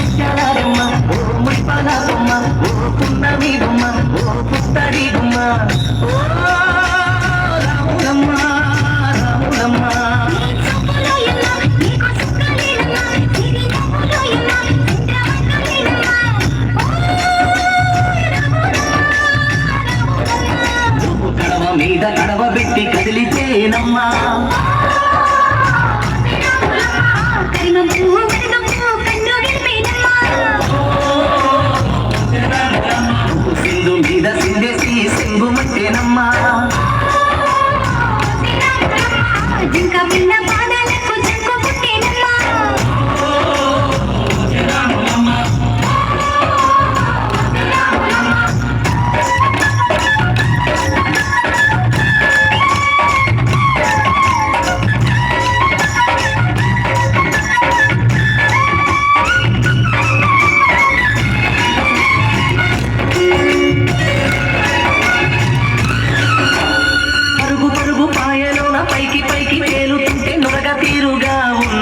ముత్యాల బొమ్మ ఓ ముత్పాల బొమ్మ ఓ పున్నమి బొమ్మ ఓ పుత్తడి బొమ్మ ఓ రాములమ్మ రాములమ్మ మీద నడవబెట్టి కదిలితేనమ్మా కరిమ జింక పిల్ల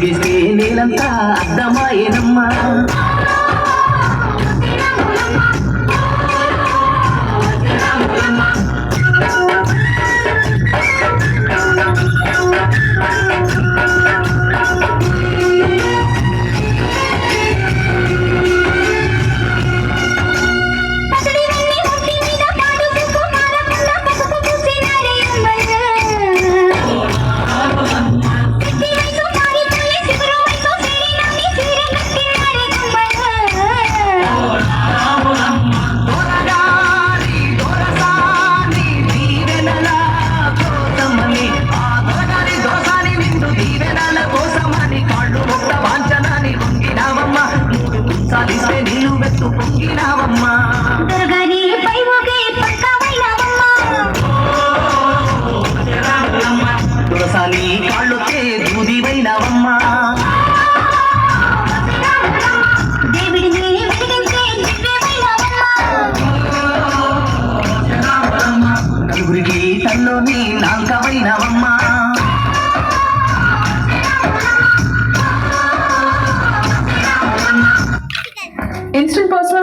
ముగిస్తే నేలంతా అర్థమాయేనమ్మా మోసాలి కాళ్ళొత్తే దూదివైనవమ్మా. ఎవరికి తల్లో నీ నాల్కవైనవమ్మా ఇన్స్టెంట్ పర్సనల్